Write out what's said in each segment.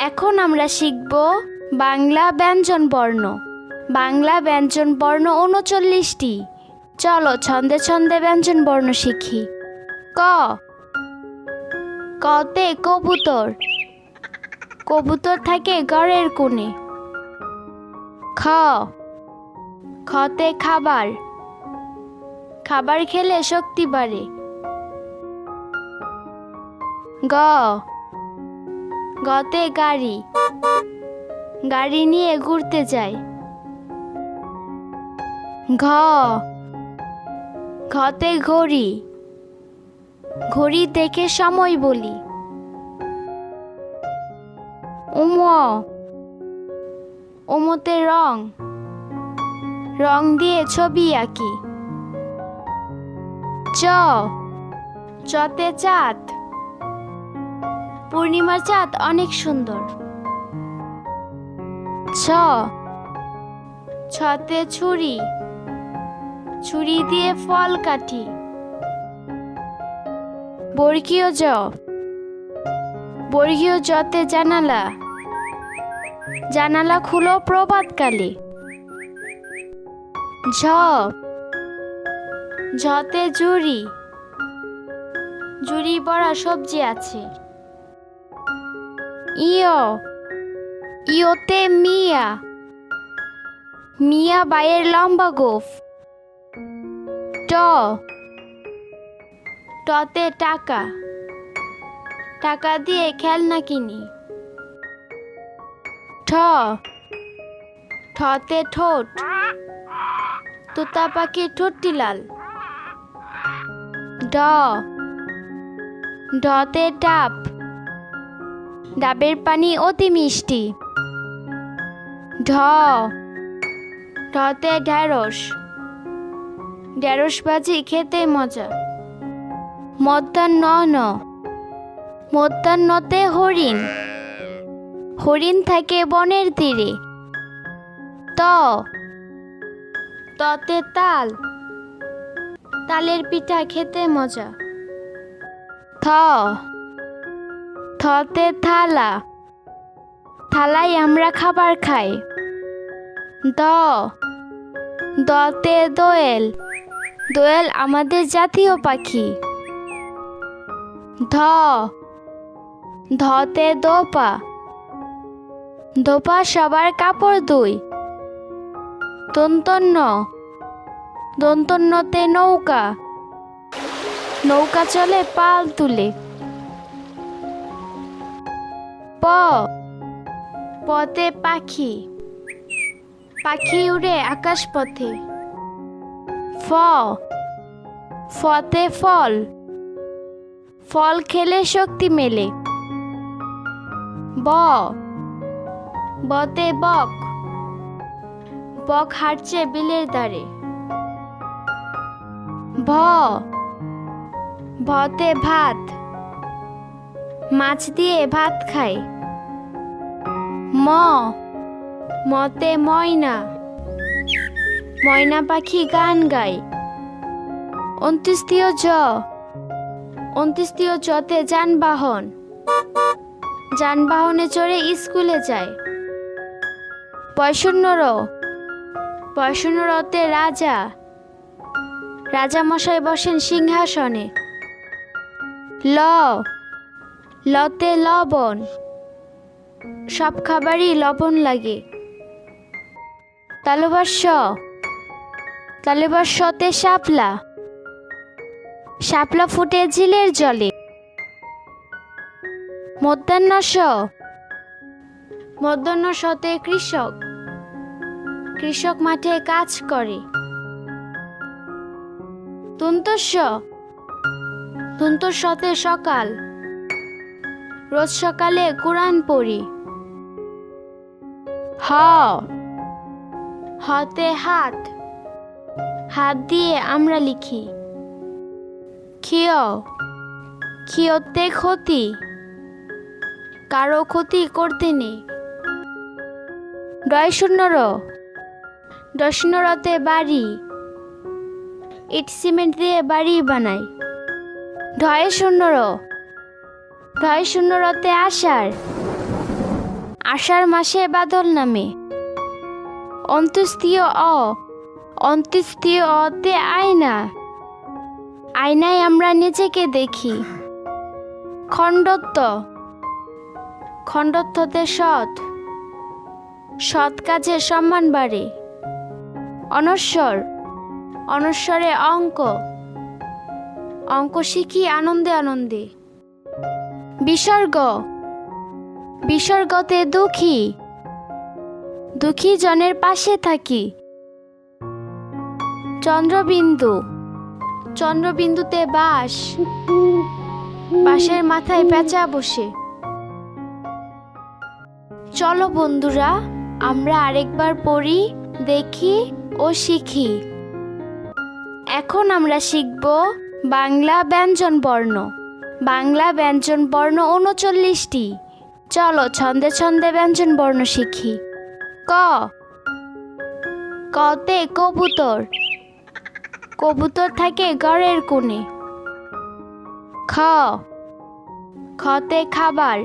এখন আমরা শিখব বাংলা ব্যঞ্জন বর্ণ। বাংলা ব্যঞ্জন বর্ণ উনচল্লিশটি। চলো ছন্দে ছন্দে ব্যঞ্জন বর্ণ শিখি। ক। কতে কবুতর। কবুতর থাকে ঘরের কোণে। খ। খতে খাবার। খাবার খেলে শক্তি বাড়ে। গ। গতে গাড়ি। গাড়ি নিয়ে ঘুরতে যাই। ঘ। ঘতে ঘড়ি। ঘড়ি দেখে সময় বলি। উম। উমতে রং। রং দিয়ে ছবি আঁকি। চ। চতে চাঁদ। পূর্ণিমার চাঁদ অনেক সুন্দর। ছ। ছতে ছুরি। ছুরি দিয়ে ফল কাটি। বর্গীয় জ। বর্গীয় জতে জানালা। জানালা খুলো প্রভাতকালে। ঝ। ঝতে জুড়ি জুড়ি বড়া সবজি আছে। ইয়, ইয়োতে মিয়া। মিয়া বাইয়ের লম্বা গোফ। ট, টতে টাকা। টাকা দিয়ে খেলনা কিনি। ঠ, ঠতে ঠোঁট। তোতা পাখির ঠোঁটটি লাল। ড, ডতে ডাব। ডাবের পানি অতি মিষ্টি। ঢ। ঢতে ঢ্যাঁড়স ঢ্যাঁড়স ভাজি খেতে মজা। মধ্যাহ্ন ন। মধ্যাহ্নতে হরিণ। হরিণ থাকে বনের তীরে। ত। ততে তাল। তালের পিঠা খেতে মজা। থ। থতে থালা। থালায় আমরা খাবার খাই। দ। দতে দোয়েল। দোয়েল আমাদের জাতীয় পাখি। ধ। ধতে দোপা। দোপা সবার কাপড় দুই দন্তন্য। দন্তন্যতে নৌকা। নৌকা চলে পাল তুলে। প। পতে পাখি। পাখি উড়ে আকাশ পথে ফ। ফতে ফল। ফল খেলে শক্তি মেলে। ব। বতে বক। বক হাঁটছে বিলের দ্বারে ভ। ভতে ভাত। মাছ দিয়ে ভাত খায় ম, মতে ময়না। ময়না পাখি গান গায়। অন্ত্যেষ্টিয় জ, অন্ত্যেষ্টিয় জতে যানবাহন। যানবাহনে চড়ে স্কুলে যায়। পয়শূন্য র পয়শূন্য রতে রাজা। রাজা মশাই বসেন সিংহাসনে। ল লতে লবণ। সব খাবারই লবণ লাগে। তালুবাস্য তালুবাস্যতে শাপলা। শাপলা ফুটে ঝিলের জলে। মধ্যাহ্ন স মধ্যাহ্ন সতে কৃষক। কৃষক মাঠে কাজ করে। তন্তস্য। তন্তস্যতে সকাল। রোজ সকালে কোরআন পড়ি। হ। হতে হাত। হাত দিয়ে আমরা লিখি। ক্ষিয়। ক্ষিয়তে ক্ষতি। কারও ক্ষতি করতে নেই। ডয় শূন্য র ডয় শূন্য বাড়ি। ইট সিমেন্ট দিয়ে বাড়ি বানাই। ঢয়ে শূন্য র ঢয় শূন্য রতে আষাঢ়। আষাঢ় মাসে বাদল নামে। অন্ত্যেষ্টিয় অ অন্ত্যেষ্টিয় অতে আয়না। আয়নায় আমরা নিজেকে দেখি। খণ্ডত্ব, খণ্ডত্বতে সৎ। সৎ কাজে সম্মান বাড়ে। অনস্বর অনস্বরে অঙ্ক। অঙ্ক শিখি আনন্দে আনন্দে। বিসর্গ। বিসর্গতে দুঃখী। দুঃখী জনের পাশে থাকি। চন্দ্রবিন্দু। চন্দ্রবিন্দুতে বাস। বাঁশের মাথায় পেঁচা বসে। চলো বন্ধুরা, আমরা আরেকবার পড়ি, দেখি ও শিখি। এখন আমরা শিখব বাংলা ব্যঞ্জন বর্ণ বাংলা ব্যঞ্জন বর্ণ উনচল্লিশটি চলো ছন্দে ছন্দে ব্যঞ্জন বর্ণ শিখি। ক। কতে কবুতর। কবুতর থাকে ঘরের কোণে। খ। খতে খাবার।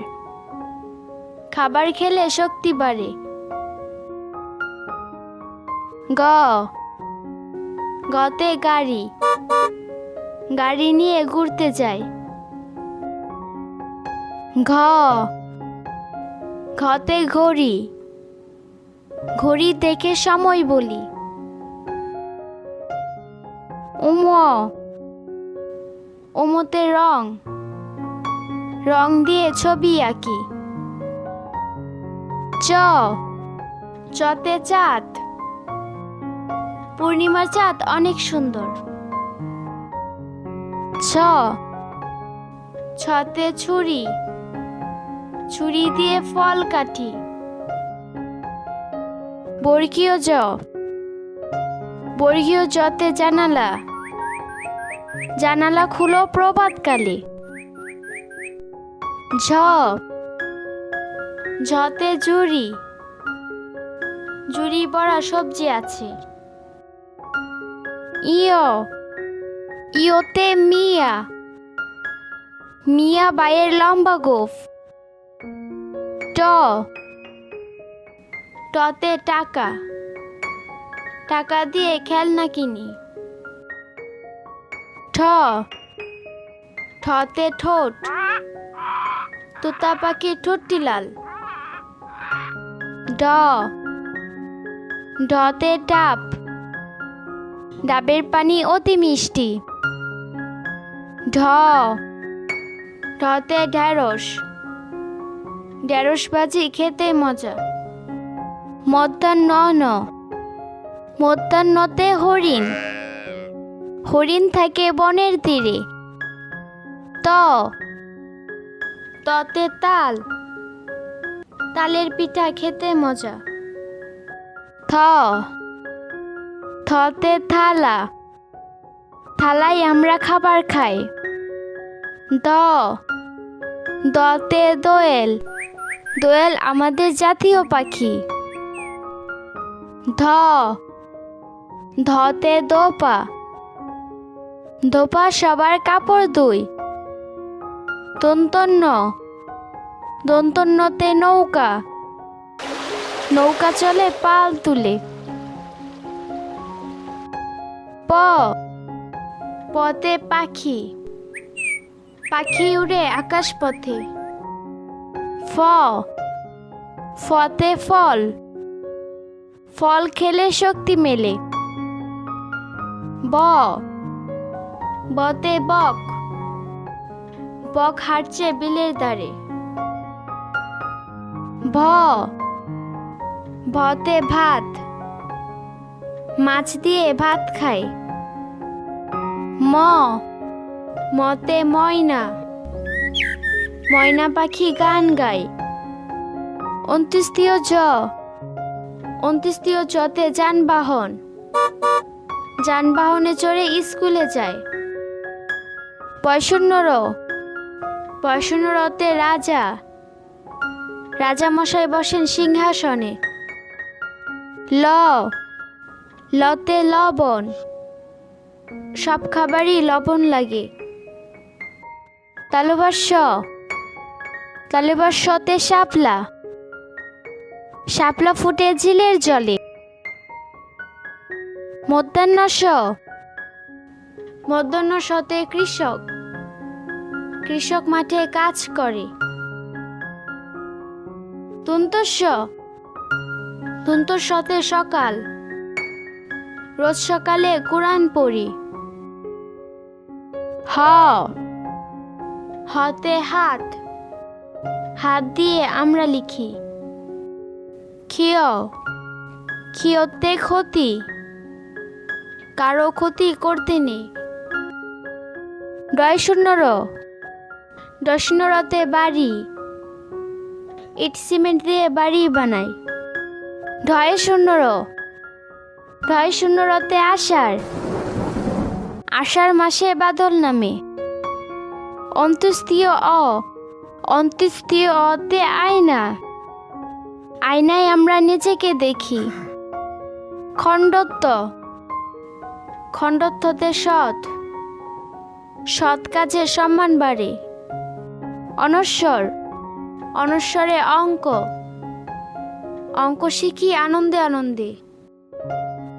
খাবার খেলে শক্তি বাড়ে। গ। গতে গাড়ি। গাড়ি নিয়ে ঘুরতে যায়। ঘ। ঘতে ঘড়ি। ঘড়ি দেখে সময় বলি। উম। উমতে রং। রং দিয়ে ছবি আঁকি। চ। চতে চাঁদ। পূর্ণিমার চাঁদ অনেক সুন্দর। ছ। ছতে ছুরি। ছুরি দিয়ে ফল কাটি। বর্গীয় জ। বর্গীয় জতে জানালা। জানালা খুলো প্রভাতকালে। ঝ। ঝতে জুড়ি। জুড়ি বড়া সবজি আছে। ইয়। ইয়োতে মিয়া। মিয়া বাইয়ের লম্বা গোফ। ট। টতে টাকা। টাকা দিয়ে খেলনা কিনি। ঠ। ঠতে ঠোঁট। তোতা পাখি ঠোঁটটি লাল। ড। ঢতে ডাব। ডাবের পানি অতি মিষ্টি। ঢ। ঢতে ঢ্যাঁড়স ঢ্যাঁড়স ভাজি খেতে মজা। মধ্যাহ্ন ন। মধ্যাহ্নতে হরিণ। হরিণ থাকে বনের তীরে। ত। ততে তাল। তালের পিঠা খেতে মজা। থ। থতে থালা। থালায় আমরা খাবার খাই। দ। দতে দোয়েল। দোয়েল আমাদের জাতীয় পাখি। ধ। ধতে দোপা। দোপা সবার কাপড় দুই। দন্তন্য। দন্তন্যতে নৌকা। নৌকা চলে পাল তুলে। প। পথে পাখি। পাখি উড়ে আকাশ পথে ফ। ফতে ফল। ফল খেলে শক্তি মেলে। ব। বতে বক। বক হাঁটছে বিলের দ্বারে ভ। ভতে ভাত। মাছ দিয়ে ভাত খায়। ম। মতে ময়না। ময়না পাখি গান গায়। অন্ত্যেষ্টিয় জ। অন্ত্যেষ্টিয় জতে যানবাহন। যানবাহনে চড়ে স্কুলে যায়। পয়শূন্য র। পয়শূন্য রতে রাজা। রাজা মশাই বসেন সিংহাসনে। ল। লতে লবণ। সব খাবারই লবণ লাগে। তালুবাস তালুবাস শতে শাপলা। শাপলা ফুটে ঝিলের জলে। মধ্যাহ্ন স মধ্যাহ্ন সতে কৃষক। কৃষক মাঠে কাজ করে। তুন্তস্য সকাল। রোজ সকালে কোরআন পড়ি। হতে হাত। হাত দিয়ে আমরা লিখি। ক্ষিয় ক্ষিয়তে ক্ষতি। কারও ক্ষতি করতে নেই। ডয় শূন্য র ডয় শূন্য বাড়ি। ইট সিমেন্ট দিয়ে বাড়ি বানাই। ঢয় শূন্য র ঢয় শূন্য রতে আষাঢ়। আষাঢ় মাসে বাদল নামে। অন্ত্যেষ্টিয় অ অন্ত্যেষ্টিয় অতে আয়না। আয়নায় আমরা নিজেকে দেখি। খণ্ডত্ব। খণ্ডত্বতে সৎ। সৎ কাজে সম্মান বাড়ে। অনস্বর অনস্বরে অঙ্ক। অঙ্ক শিখি আনন্দে আনন্দে।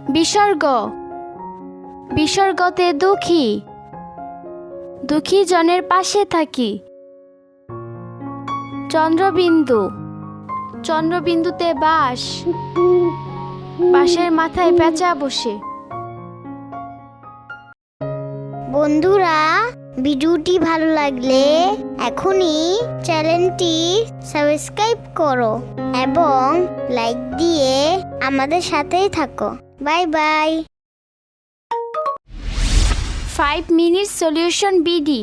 বিসর্গ। বিসর্গতে দুঃখী। দুঃখী জনের পাশে থাকি। চন্দ্রবিন্দু। চন্দ্রবিন্দুতে বাস। বাঁশের মাথায় পেঁচা বসে। বন্ধুরা ভিডিওটি ভালো লাগলে এখনই চ্যানেলটি সাবস্ক্রাইব করো এবং লাইক দিয়ে আমাদের সাথেই থাকো। Bye bye. Five minute solution BD.